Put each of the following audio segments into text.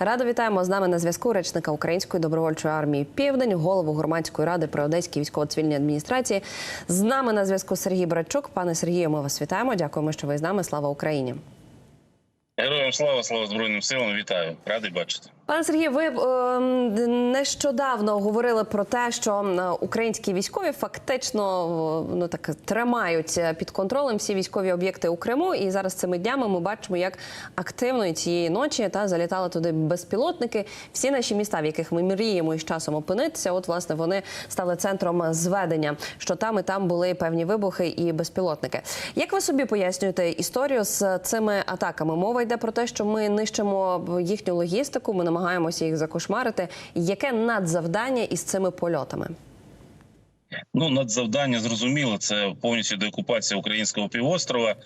Радо вітаємо з нами на зв'язку речника Української добровольчої армії Південь, голову громадської ради при Одеській військово-цивільній адміністрації. З нами на зв'язку Сергій Братчук. Пане Сергію, ми вас вітаємо. Дякуємо, що ви з нами. Слава Україні. Героям слава, слава Збройним силам. Вітаю, радий бачити. Пане Сергію, ви е, нещодавно говорили про те, що українські військові фактично ну так тримають під контролем всі військові об'єкти у Криму. І зараз цими днями ми бачимо, як активно цієї ночі та залітали туди безпілотники. Всі наші міста, в яких ми мріємо із часом опинитися, от власне вони стали центром зведення. Що там і там були певні вибухи і безпілотники. Як ви собі пояснюєте історію з цими атаками? Мова йде про те, що ми нищимо їхню логістику. Ми намагаємося їх закошмарити. Яке надзавдання із цими польотами? Ну, надзавдання зрозуміло. Це повністю деокупація українського півострова.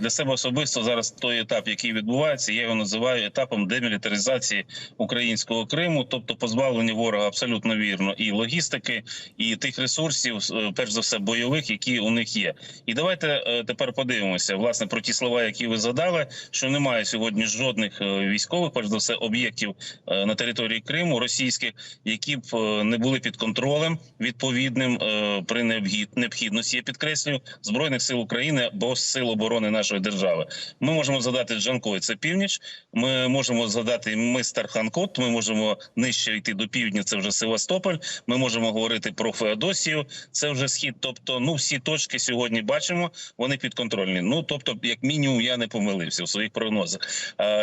Для себе особисто зараз той етап, який відбувається, я його називаю етапом демілітаризації українського Криму, тобто позбавлення ворога абсолютно вірно і логістики, і тих ресурсів, е, перш за все, бойових, які у них є. І давайте е, тепер подивимося власне про ті слова, які ви задали, що немає сьогодні жодних е, військових, перш за все, об'єктів на території Криму російських, які б не були під контролем відповідним при необхід- необхідності. Я підкреслюю збройних сил України або сил оборони нашої держави. Ми можемо згадати Джанкой, це північ. Ми можемо згадати мистер Ханкот. Ми можемо нижче йти до півдня. Це вже Севастополь. Ми можемо говорити про Феодосію. Це вже схід. Тобто, ну всі точки сьогодні бачимо. Вони підконтрольні. Ну тобто, як мінімум, я не помилився в своїх прогнозах.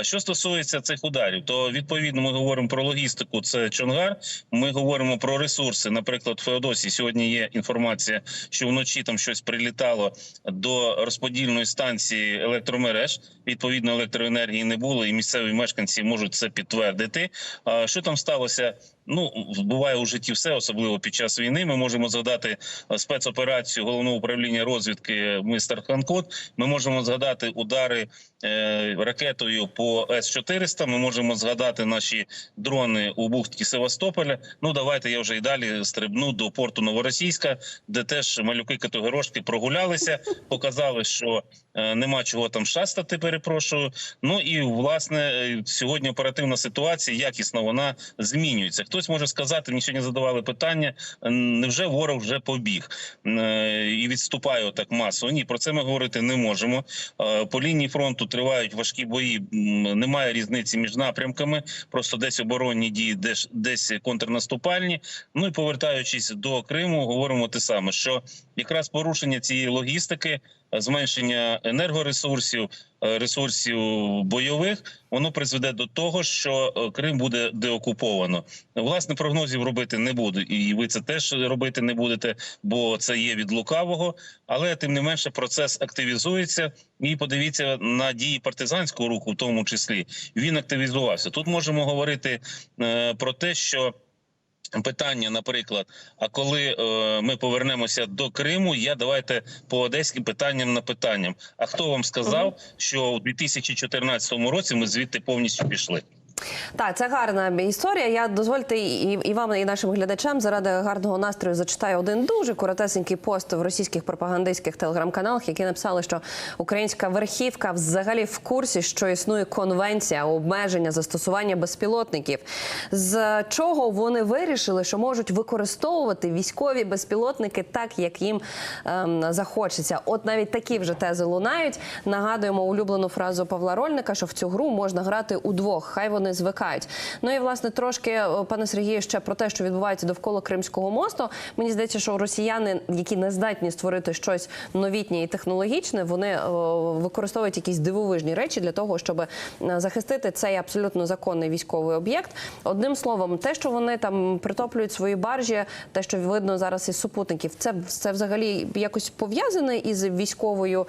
Що стосується цих ударів, то відповідно ми говоримо про логістику. Це Чонгар. Ми говоримо про ресурси. Наприклад, Феодосії сьогодні є інформація, що вночі там щось прилітало до розподільної станції електромереж. Відповідно, електроенергії не було, і місцеві мешканці можуть це підтвердити. Що там сталося? Ну буває у житті все, особливо під час війни. Ми можемо згадати е, спецоперацію головного управління розвідки мистер Ханкот. Ми можемо згадати удари е, ракетою по С 400 Ми можемо згадати наші дрони у бухті Севастополя. Ну давайте я вже й далі стрибну до порту Новоросійська, де теж малюки категорошки прогулялися, показали, що е, нема чого там шастати. Перепрошую. Ну і власне е, сьогодні оперативна ситуація, якісно вона змінюється. Хтось може сказати, мені сьогодні задавали питання: невже ворог вже побіг і відступає отак масово? Ні, про це ми говорити не можемо. По лінії фронту тривають важкі бої. Немає різниці між напрямками. Просто десь оборонні дії, десь десь контрнаступальні. Ну і повертаючись до Криму, говоримо те саме, що якраз порушення цієї логістики, е, зменшення енергоресурсів, ресурсів бойових, воно призведе до того, що е, Крим буде деокуповано. Власне, прогнозів робити не буду, і ви це теж робити не будете, бо це є від лукавого. Але тим не менше процес активізується. І подивіться на дії партизанського руху, в тому числі він активізувався. Тут можемо говорити е, про те, що. Питання, наприклад, а коли е, ми повернемося до Криму, я давайте по одеським питанням на питанням. А хто вам сказав, що у 2014 році ми звідти повністю пішли? Так, це гарна історія. Я дозвольте і, і вам, і нашим глядачам заради гарного настрою зачитаю один дуже коротесенький пост в російських пропагандистських телеграм-каналах, які написали, що українська верхівка взагалі в курсі, що існує конвенція обмеження застосування безпілотників. З чого вони вирішили, що можуть використовувати військові безпілотники так, як їм ем, захочеться. От навіть такі вже тези лунають. Нагадуємо улюблену фразу Павла Рольника, що в цю гру можна грати удвох. Хай вони звикають. Ну і власне трошки, е, пане Сергію, ще про те, що відбувається довкола Кримського мосту. Мені здається, що росіяни, які не здатні створити щось новітнє і технологічне, вони е, використовують якісь дивовижні речі для того, щоб е, захистити цей абсолютно законний військовий об'єкт. Одним словом, те, що вони там притоплюють свої баржі, те, що видно зараз із супутників, це це взагалі якось пов'язане із військовою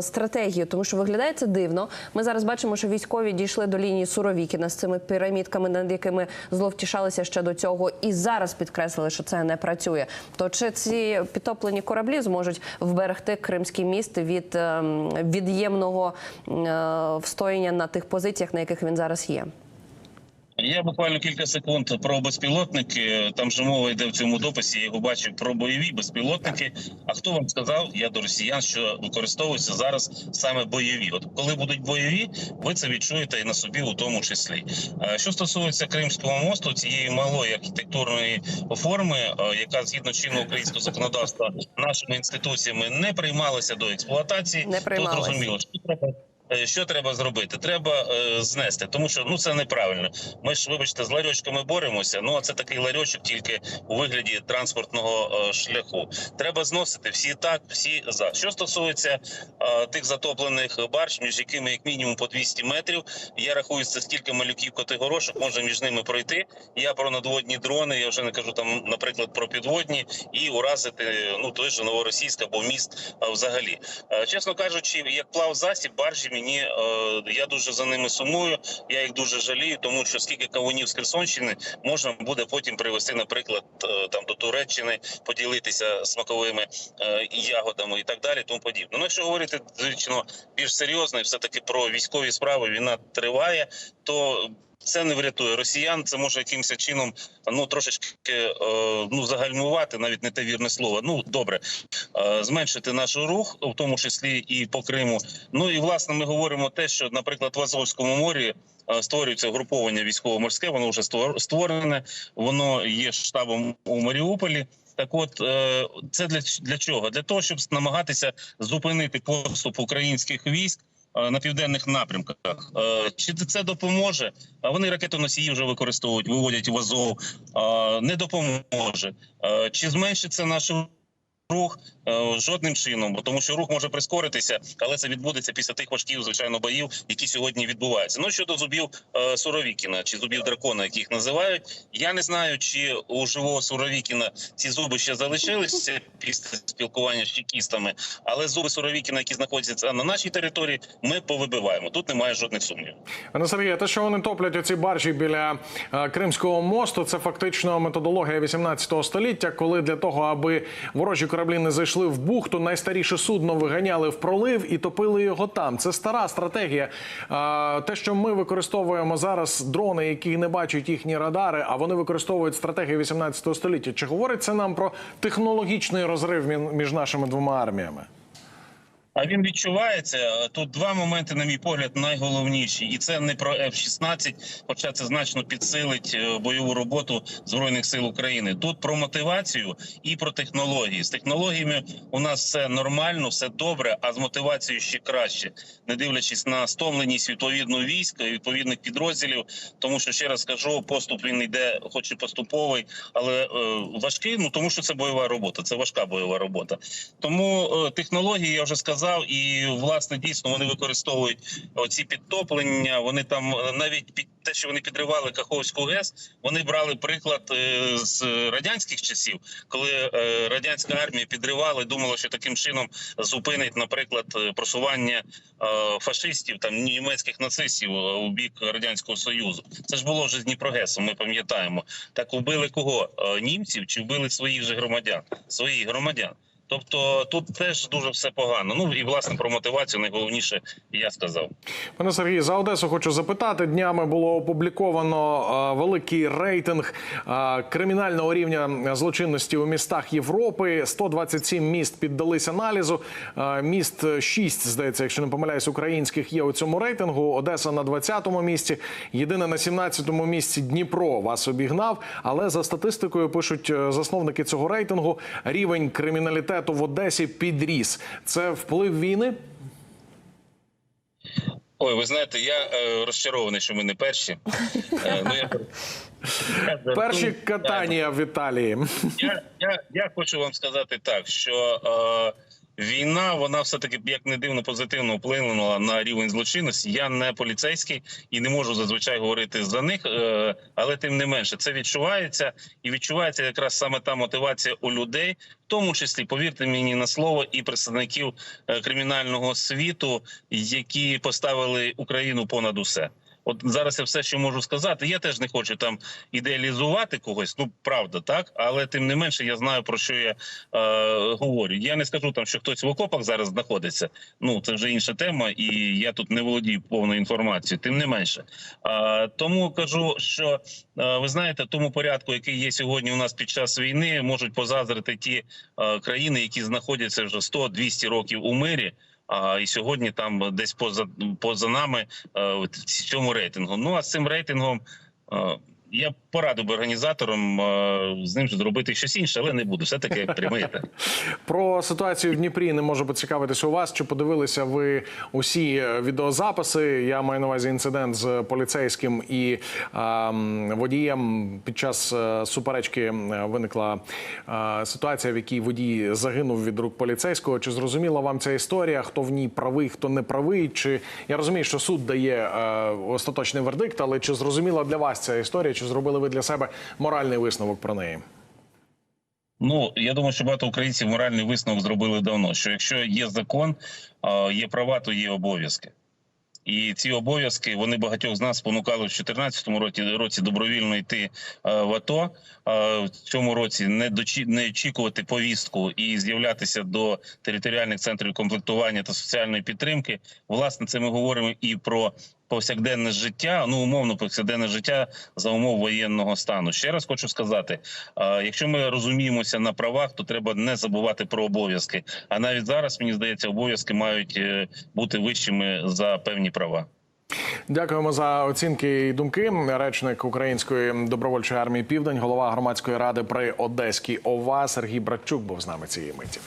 стратегією, тому що виглядає це дивно. Ми зараз бачимо, що військові дійшли до лінії Суровікіна з цими пірамідками, над якими зловтішалися ще до цього, і зараз підкреслили, що це не працює. То чи ці підтоплені кораблі зможуть вберегти Кримський міст від ем, від'ємного е, встояння на тих позиціях, на яких він зараз є? Я буквально кілька секунд про безпілотники. Там же мова йде в цьому дописі. Я його бачив про бойові безпілотники. А хто вам сказав? Я до росіян, що використовуються зараз саме бойові. От коли будуть бойові, ви це відчуєте і на собі, у тому числі. Е, Що стосується Кримського мосту, цієї малої архітектурної форми, е, яка згідно чинного українського законодавства нашими інституціями не приймалася до експлуатації, Не то зрозуміло, що треба. Е, Що треба зробити? Треба е, знести, тому що ну це неправильно. Ми ж, вибачте, з ларьочками боремося. Ну а це такий ларьочок тільки у вигляді транспортного е, шляху. Треба зносити всі так, всі за. Що стосується е, тих затоплених барж, між якими як мінімум по 200 метрів. Я рахую, це стільки малюків котигорошок може між ними пройти. Я про надводні дрони. Я вже не кажу там, наприклад, про підводні і уразити ну той же новоросійськ або міст е, взагалі. Е, Чесно кажучи, як плав засіб, баржі мені е, я дуже за ними сумую. Я їх дуже жалію, тому що скільки кавунів з Херсонщини можна буде потім привезти, наприклад, е, там до Туреччини, поділитися смаковими е, ягодами і так далі. Тому подібне. Ну, якщо говорити звичайно більш серйозно, і все таки про військові справи війна триває, то це не врятує росіян. Це може якимось чином ну трошечки е, ну загальмувати, навіть не те вірне слово. Ну добре, е, зменшити наш рух, в тому числі і по Криму. Ну і власне ми говоримо те, що, наприклад, в Азовському морі. е, Створюється груповання військово-морське, воно вже створ- створене, воно є штабом у Маріуполі. Так, от це для, для чого? Для того, щоб намагатися зупинити поступ українських військ на південних напрямках. Е, Чи це допоможе? А вони ракетоносії вже використовують, виводять в Азов. Е, Не допоможе. Е, Чи зменшиться наш рух? Е, Жодним чином, бо тому що рух може прискоритися, але це відбудеться після тих важких, звичайно, боїв, які сьогодні відбуваються. Ну щодо зубів е, Суровікіна чи зубів дракона, як їх називають, я не знаю, чи у живого Суровікіна ці зуби ще залишилися після спілкування з чекістами, але зуби Суровікіна, які знаходяться на нашій території, ми повибиваємо. Тут немає жодних сумнівів. Пане Сергію, те, що вони топлять оці баржі біля е, Кримського мосту, це фактично методологія 18 століття, коли для того, аби ворожі кораблі не зайшли в бухту, найстаріше судно виганяли в пролив і топили його там. Це стара стратегія. Те, що ми використовуємо зараз дрони, які не бачать їхні радари, а вони використовують стратегію 18 століття. Чи говорить це нам про технологічний розрив між нашими двома арміями? А він відчувається. Тут два моменти, на мій погляд, найголовніші, і це не про F-16, хоча це значно підсилить е, бойову роботу збройних сил України. Тут про мотивацію і про технології. З технологіями у нас все нормально, все добре, а з мотивацією ще краще, не дивлячись на стомленість відповідно військ, відповідних підрозділів. Тому що ще раз кажу, поступ він йде, хоч і поступовий, але е, важкий. Ну тому що це бойова робота, це важка бойова робота. Тому е, технології я вже сказав, і власне дійсно вони використовують оці підтоплення. Вони там е, навіть під те, що вони підривали Каховську ГЕС, вони брали приклад е, з радянських часів, коли е, радянська армія підривала, і думала, що таким чином зупинить, наприклад, просування фашистів там німецьких нацистів у бік радянського союзу. Це ж було вже з Дніпрогесом. Ми пам'ятаємо. Так вбили кого? Німців чи вбили своїх же громадян? Своїх громадян. Тобто тут теж дуже все погано. Ну і власне про мотивацію найголовніше я сказав. Пане Сергій, за Одесу хочу запитати. Днями було опубліковано е, великий рейтинг е, кримінального рівня злочинності у містах Європи. 127 міст піддались аналізу. Е, міст 6, здається, якщо не помиляюсь, українських є у цьому рейтингу. Одеса на 20-му місці. Єдине на 17-му місці Дніпро вас обігнав. Але за статистикою пишуть засновники цього рейтингу, рівень криміналітету в Одесі підріс. Це вплив війни. Ой, ви знаєте, я е, розчарований, що ми не перші. Е, ну, я. Перші катання в Італії. Я, я, я хочу вам сказати так, що е, війна, вона все таки, як не дивно, позитивно вплинула на рівень злочинності. Я не поліцейський і не можу зазвичай говорити за них, е, але тим не менше, це відчувається і відчувається якраз саме та мотивація у людей, в тому числі, повірте мені на слово, і представників е, кримінального світу, які поставили Україну понад усе. От зараз я все, що можу сказати. Я теж не хочу там ідеалізувати когось. Ну правда, так, але тим не менше, я знаю про що я е, говорю. Я не скажу там, що хтось в окопах зараз знаходиться. Ну це вже інша тема, і я тут не володію повною інформацією. Тим не менше, е, тому кажу, що е, ви знаєте, тому порядку, який є сьогодні у нас під час війни, можуть позазрити ті е, країни, які знаходяться вже 100-200 років у мирі. А і сьогодні там десь поза поза нами е, в цьому рейтингу. Ну а з цим рейтингом е, я порадив би організаторам е, з ним зробити щось інше, але не буду. Все таки прямий етер. Про ситуацію в Дніпрі не можу поцікавитися у вас. Чи подивилися ви усі е, відеозаписи? Я маю на увазі інцидент з поліцейським і ем, водієм. Під час е, суперечки виникла е, ситуація, в якій водій загинув від рук поліцейського. Чи зрозуміла вам ця історія? Хто в ній правий, хто не правий? Чи я розумію, що суд дає е, остаточний вердикт, але чи зрозуміла для вас ця історія? Чи зробили ви для себе моральний висновок про неї? Ну я думаю, що багато українців моральний висновок зробили давно. Що якщо є закон, є права, то є обов'язки. І ці обов'язки вони багатьох з нас спонукали в 2014 році році добровільно йти в АТО. В цьому році не дочі не очікувати повістку і з'являтися до територіальних центрів комплектування та соціальної підтримки. Власне, це ми говоримо і про повсякденне життя. Ну умовно, повсякденне життя за умов воєнного стану. Ще раз хочу сказати: е, якщо ми розуміємося на правах, то треба не забувати про обов'язки. А навіть зараз мені здається, обов'язки мають е, бути вищими за певні права. Дякуємо за оцінки і думки. Речник Української добровольчої армії Південь, голова громадської ради при Одеській ОВА Сергій Братчук був з нами цієї миті.